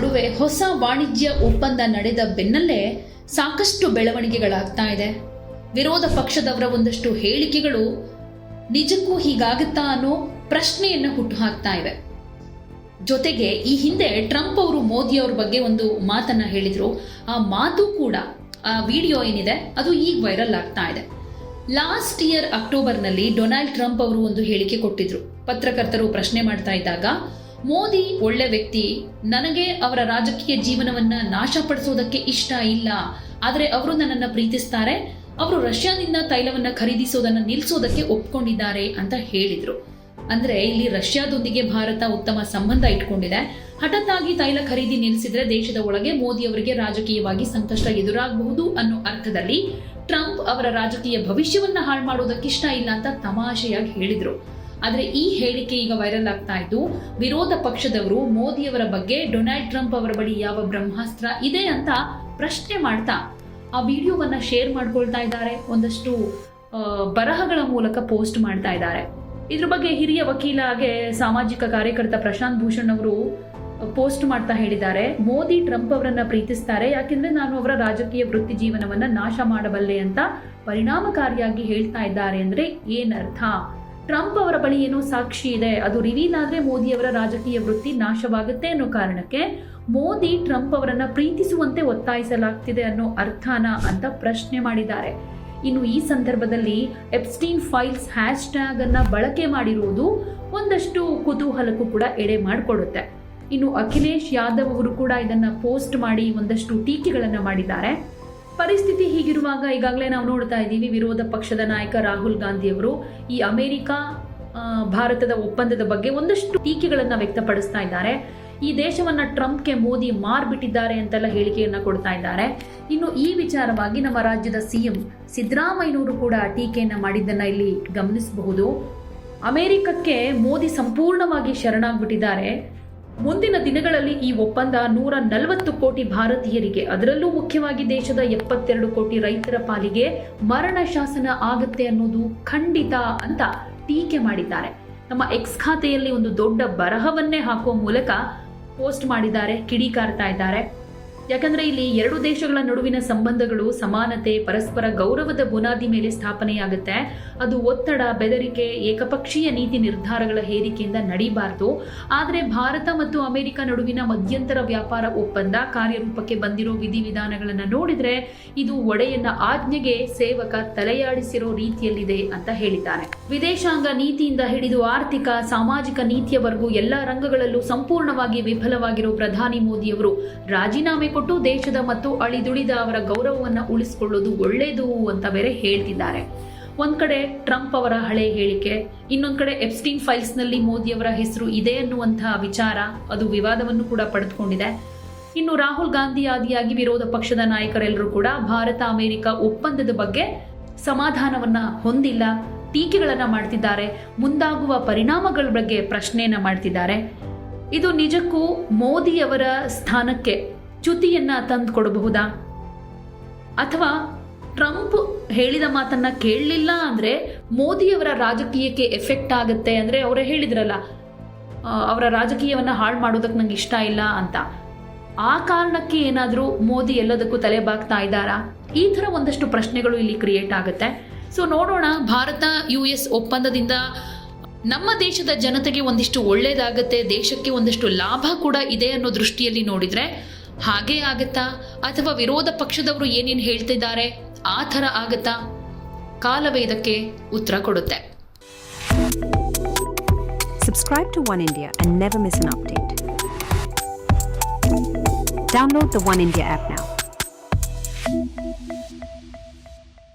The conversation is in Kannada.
ನಡುವೆ ಹೊಸ ವಾಣಿಜ್ಯ ಒಪ್ಪಂದ ನಡೆದ ಬೆನ್ನಲ್ಲೇ ಸಾಕಷ್ಟು ಬೆಳವಣಿಗೆಗಳಾಗ್ತಾ ಇದೆ. ವಿರೋಧ ಪಕ್ಷದವರ ಒಂದಷ್ಟು ಹೇಳಿಕೆಗಳು ನಿಜಕ್ಕೂ ಹೀಗಾಗುತ್ತಾ ಅನ್ನೋ ಪ್ರಶ್ನೆಯನ್ನು ಹುಟ್ಟುಹಾಕ್ತಾ ಇವೆ. ಜೊತೆಗೆ ಈ ಹಿಂದೆ ಟ್ರಂಪ್ ಅವರು ಮೋದಿ ಅವ್ರ ಬಗ್ಗೆ ಒಂದು ಮಾತನ್ನ ಹೇಳಿದ್ರು. ಆ ಮಾತು ಕೂಡ, ಆ ವಿಡಿಯೋ ಏನಿದೆ, ಅದು ಈಗ ವೈರಲ್ ಆಗ್ತಾ ಇದೆ. ಲಾಸ್ಟ್ ಇಯರ್ ಅಕ್ಟೋಬರ್ನಲ್ಲಿ ಡೊನಾಲ್ಡ್ ಟ್ರಂಪ್ ಅವರು ಒಂದು ಹೇಳಿಕೆ ಕೊಟ್ಟಿದ್ರು. ಪತ್ರಕರ್ತರು ಪ್ರಶ್ನೆ ಮಾಡ್ತಾ ಇದ್ದಾಗ ಮೋದಿ ಒಳ್ಳೆ ವ್ಯಕ್ತಿ. ನನಗೆ ಅವರ ರಾಜಕೀಯ ಜೀವನವನ್ನ ನಾಶಪಡಿಸೋದಕ್ಕೆ ಇಷ್ಟ ಇಲ್ಲ. ಆದರೆ ಅವರು ನನ್ನನ್ನು ಪ್ರೀತಿಸ್ತಾರೆ. ಅವರು ರಷ್ಯಾದಿಂದ ತೈಲವನ್ನ ಖರೀದಿಸೋದನ್ನ ನಿಲ್ಲಿಸೋದಕ್ಕೆ ಒಪ್ಕೊಂಡಿದ್ದಾರೆ ಅಂತ ಹೇಳಿದ್ರು. ಅಂದ್ರೆ ಇಲ್ಲಿ ರಷ್ಯಾದೊಂದಿಗೆ ಭಾರತ ಉತ್ತಮ ಸಂಬಂಧ ಇಟ್ಕೊಂಡಿದೆ. ಹಠಾತ್ತಾಗಿ ತೈಲ ಖರೀದಿ ನಿಲ್ಲಿಸಿದ್ರೆ ದೇಶದ ಒಳಗೆ ಮೋದಿ ಅವರಿಗೆ ರಾಜಕೀಯವಾಗಿ ಸಂಕಷ್ಟ ಎದುರಾಗಬಹುದು ಅನ್ನೋ ಅರ್ಥದಲ್ಲಿ ಟ್ರಂಪ್ ಅವರ ರಾಜಕೀಯ ಭವಿಷ್ಯವನ್ನ ಹಾಳು ಮಾಡೋದಕ್ಕೆ ಇಷ್ಟ ಇಲ್ಲ ಅಂತ ತಮಾಷೆಯಾಗಿ ಹೇಳಿದ್ರು. ಆದ್ರೆ ಈ ಹೇಳಿಕೆ ಈಗ ವೈರಲ್ ಆಗ್ತಾ ಇದ್ದು, ವಿರೋಧ ಪಕ್ಷದವರು ಮೋದಿಯವರ ಬಗ್ಗೆ ಡೊನಾಲ್ಡ್ ಟ್ರಂಪ್ ಅವರ ಬಳಿ ಯಾವ ಬ್ರಹ್ಮಾಸ್ತ್ರ ಇದೆ ಅಂತ ಪ್ರಶ್ನೆ ಮಾಡ್ತಾ, ಆ ವಿಡಿಯೋವನ್ನ ಶೇರ್ ಮಾಡ್ಕೊಳ್ತಾ ಇದ್ದಾರೆ. ಒಂದಷ್ಟು ಬರಹಗಳ ಮೂಲಕ ಪೋಸ್ಟ್ ಮಾಡ್ತಾ ಇದ್ದಾರೆ. ಇದ್ರ ಬಗ್ಗೆ ಹಿರಿಯ ವಕೀಲ ಹಾಗೆ ಸಾಮಾಜಿಕ ಕಾರ್ಯಕರ್ತ ಪ್ರಶಾಂತ್ ಭೂಷಣ್ ಅವರು ಪೋಸ್ಟ್ ಮಾಡ್ತಾ ಹೇಳಿದ್ದಾರೆ. ಮೋದಿ ಟ್ರಂಪ್ ಅವರನ್ನ ಪ್ರೀತಿಸ್ತಾರೆ. ಯಾಕೆಂದ್ರೆ ನಾನು ಅವರ ರಾಜಕೀಯ ವೃತ್ತಿ ಜೀವನವನ್ನ ನಾಶ ಮಾಡಬಲ್ಲೆ ಅಂತ ಪರಿಣಾಮಕಾರಿಯಾಗಿ ಹೇಳ್ತಾ ಇದ್ದಾರೆ ಅಂದ್ರೆ ಏನರ್ಥ? ಟ್ರಂಪ್ ಅವರ ಬಳಿ ಏನೋ ಸಾಕ್ಷಿ ಇದೆ, ಅದು ರಿವೀಲ್ ಆದ್ರೆ ಮೋದಿ ಅವರ ರಾಜಕೀಯ ವೃತ್ತಿ ನಾಶವಾಗುತ್ತೆ ಅನ್ನೋ ಕಾರಣಕ್ಕೆ ಮೋದಿ ಟ್ರಂಪ್ ಅವರನ್ನ ಪ್ರೀತಿಸುವಂತೆ ಒತ್ತಾಯಿಸಲಾಗ್ತಿದೆ ಅನ್ನೋ ಅರ್ಥನ ಅಂತ ಪ್ರಶ್ನೆ ಮಾಡಿದ್ದಾರೆ. ಇನ್ನು ಈ ಸಂದರ್ಭದಲ್ಲಿ ಎಪ್ಸ್ಟೀನ್ ಫೈಲ್ಸ್ ಹ್ಯಾಶ್ ಟ್ಯಾಗ್ ಅನ್ನ ಬಳಕೆ ಮಾಡಿರುವುದು ಒಂದಷ್ಟು ಕುತೂಹಲಕ್ಕೂ ಕೂಡ ಎಡೆ ಮಾಡಿಕೊಡುತ್ತೆ. ಇನ್ನು ಅಖಿಲೇಶ್ ಯಾದವ್ ಅವರು ಕೂಡ ಇದನ್ನ ಪೋಸ್ಟ್ ಮಾಡಿ ಒಂದಷ್ಟು ಟೀಕೆಗಳನ್ನ ಮಾಡಿದ್ದಾರೆ. ಪರಿಸ್ಥಿತಿ ಹೀಗಿರುವಾಗ ಈಗಾಗಲೇ ನಾವು ನೋಡ್ತಾ ಇದ್ದೀವಿ ವಿರೋಧ ಪಕ್ಷದ ನಾಯಕ ರಾಹುಲ್ ಗಾಂಧಿ ಅವರು ಈ ಅಮೆರಿಕ ಭಾರತದ ಒಪ್ಪಂದದ ಬಗ್ಗೆ ಒಂದಷ್ಟು ಟೀಕೆಗಳನ್ನು ವ್ಯಕ್ತಪಡಿಸ್ತಾ ಇದ್ದಾರೆ. ಈ ದೇಶವನ್ನ ಟ್ರಂಪ್ಗೆ ಮೋದಿ ಮಾರ್ಬಿಟ್ಟಿದ್ದಾರೆ ಅಂತೆಲ್ಲ ಹೇಳಿಕೆಯನ್ನ ಕೊಡ್ತಾ ಇದ್ದಾರೆ. ಇನ್ನು ಈ ವಿಚಾರವಾಗಿ ನಮ್ಮ ರಾಜ್ಯದ ಸಿಎಂ ಸಿದ್ದರಾಮಯ್ಯನವರು ಕೂಡ ಟೀಕೆಯನ್ನ ಮಾಡಿದ್ದನ್ನ ಇಲ್ಲಿ ಗಮನಿಸಬಹುದು. ಅಮೆರಿಕಕ್ಕೆ ಮೋದಿ ಸಂಪೂರ್ಣವಾಗಿ ಶರಣಾಗ್ಬಿಟ್ಟಿದ್ದಾರೆ. ಮುಂದಿನ ದಿನಗಳಲ್ಲಿ ಈ ಒಪ್ಪಂದ ನೂರ ನಲವತ್ತು ಕೋಟಿ ಭಾರತೀಯರಿಗೆ, ಅದರಲ್ಲೂ ಮುಖ್ಯವಾಗಿ ದೇಶದ ಎಪ್ಪತ್ತೆರಡು ಕೋಟಿ ರೈತರ ಪಾಲಿಗೆ ಮರಣ ಶಾಸನ ಆಗುತ್ತೆ ಅನ್ನೋದು ಖಂಡಿತ ಅಂತ ಟೀಕೆ ಮಾಡಿದ್ದಾರೆ. ನಮ್ಮ ಎಕ್ಸ್ ಖಾತೆಯಲ್ಲಿ ಒಂದು ದೊಡ್ಡ ಬರಹವನ್ನೇ ಹಾಕುವ ಮೂಲಕ ಪೋಸ್ಟ್ ಮಾಡಿದ್ದಾರೆ ಕಿಡಿಕಾರ್ತಾ ಇದ್ದಾರೆ. ಯಾಕಂದ್ರೆ ಇಲ್ಲಿ ಎರಡು ದೇಶಗಳ ನಡುವಿನ ಸಂಬಂಧಗಳು, ಸಮಾನತೆ, ಪರಸ್ಪರ ಗೌರವದ ಬುನಾದಿ ಮೇಲೆ ಸ್ಥಾಪನೆಯಾಗುತ್ತೆ. ಅದು ಒತ್ತಡ, ಬೆದರಿಕೆ, ಏಕಪಕ್ಷೀಯ ನೀತಿ ನಿರ್ಧಾರಗಳ ಹೇರಿಕೆಯಿಂದ ನಡೀಬಾರದು. ಆದರೆ ಭಾರತ ಮತ್ತು ಅಮೆರಿಕ ನಡುವಿನ ಮಧ್ಯಂತರ ವ್ಯಾಪಾರ ಒಪ್ಪಂದ ಕಾರ್ಯರೂಪಕ್ಕೆ ಬಂದಿರೋ ವಿಧಿವಿಧಾನಗಳನ್ನು ನೋಡಿದ್ರೆ ಇದು ಒಡೆಯನ್ನ ಆಜ್ಞೆಗೆ ಸೇವಕ ತಲೆಯಾಡಿಸಿರೋ ರೀತಿಯಲ್ಲಿದೆ ಅಂತ ಹೇಳಿದ್ದಾರೆ. ವಿದೇಶಾಂಗ ನೀತಿಯಿಂದ ಹಿಡಿದು ಆರ್ಥಿಕ, ಸಾಮಾಜಿಕ ನೀತಿಯವರೆಗೂ ಎಲ್ಲ ರಂಗಗಳಲ್ಲೂ ಸಂಪೂರ್ಣವಾಗಿ ವಿಫಲವಾಗಿರೋ ಪ್ರಧಾನಿ ಮೋದಿಯವರು ರಾಜೀನಾಮೆ ಕೊಟ್ಟು ದೇಶದ ಮತ್ತು ಅಳಿದುಳಿದ ಅವರ ಗೌರವವನ್ನು ಉಳಿಸಿಕೊಳ್ಳೋದು ಒಳ್ಳೆಯದು ಅಂತ ಬೇರೆ ಹೇಳ್ತಿದ್ದಾರೆ. ಒಂದ್ ಕಡೆ ಟ್ರಂಪ್ ಅವರ ಹಳೆ ಹೇಳಿಕೆ, ಇನ್ನೊಂದ್ ಕಡೆ ಎಪ್ಸ್ಟೀನ್ ಫೈಲ್ಸ್ನಲ್ಲಿ ಮೋದಿ ಅವರ ಹೆಸರು ಇದೆ ಅನ್ನುವಂತಹ ವಿಚಾರ ಅದು ವಿವಾದವನ್ನು ಕೂಡ ಪಡೆದುಕೊಂಡಿದೆ. ಇನ್ನು ರಾಹುಲ್ ಗಾಂಧಿ ಆದಿಯಾಗಿ ವಿರೋಧ ಪಕ್ಷದ ನಾಯಕರೆಲ್ಲರೂ ಕೂಡ ಭಾರತ ಅಮೆರಿಕ ಒಪ್ಪಂದದ ಬಗ್ಗೆ ಸಮಾಧಾನವನ್ನ ಹೊಂದಿಲ್ಲ, ಟೀಕೆಗಳನ್ನ ಮಾಡ್ತಿದ್ದಾರೆ, ಮುಂದಾಗುವ ಪರಿಣಾಮಗಳ ಬಗ್ಗೆ ಪ್ರಶ್ನೆಯನ್ನ ಮಾಡ್ತಿದ್ದಾರೆ. ಇದು ನಿಜಕ್ಕೂ ಮೋದಿಯವರ ಸ್ಥಾನಕ್ಕೆ ಚ್ಯುತಿಯನ್ನ ತಂದುಕೊಡಬಹುದಾ? ಅಥವಾ ಟ್ರಂಪ್ ಹೇಳಿದ ಮಾತನ್ನ ಕೇಳಲಿಲ್ಲ ಅಂದ್ರೆ ಮೋದಿಯವರ ರಾಜಕೀಯಕ್ಕೆ ಎಫೆಕ್ಟ್ ಆಗುತ್ತೆ ಅಂದ್ರೆ ಅವರೇ ಹೇಳಿದ್ರಲ್ಲ ಅವರ ರಾಜಕೀಯವನ್ನ ಹಾಳು ಮಾಡೋದಕ್ಕೆ ನಂಗೆ ಇಷ್ಟ ಇಲ್ಲ ಅಂತ. ಆ ಕಾರಣಕ್ಕೆ ಏನಾದರೂ ಮೋದಿ ಎಲ್ಲದಕ್ಕೂ ತಲೆ ಬಾಗ್ತಾ ಇದ್ದಾರಾ? ಈ ಥರ ಒಂದಷ್ಟು ಪ್ರಶ್ನೆಗಳು ಇಲ್ಲಿ ಕ್ರಿಯೇಟ್ ಆಗುತ್ತೆ. ಸೊ ನೋಡೋಣ. ಭಾರತ, ಯು ಎಸ್ ಒಪ್ಪಂದದಿಂದ ನಮ್ಮ ದೇಶದ ಜನತೆಗೆ ಒಂದಿಷ್ಟು ಒಳ್ಳೇದಾಗತ್ತೆ, ದೇಶಕ್ಕೆ ಒಂದಷ್ಟು ಲಾಭ ಕೂಡ ಇದೆ ಅನ್ನೋ ದೃಷ್ಟಿಯಲ್ಲಿ ನೋಡಿದ್ರೆ ಹಾಗೇ ಆಗತ್ತಾ ಅಥವಾ ವಿರೋಧ ಪಕ್ಷದವರು ಏನೇನು ಹೇಳ್ತಿದ್ದಾರೆ ಆ ಥರ ಆಗತ್ತಾ ಕಾಲವೇ ಇದಕ್ಕೆ ಉತ್ತರ ಕೊಡುತ್ತೆ Subscribe to One India and never miss an update. Download the One India app now.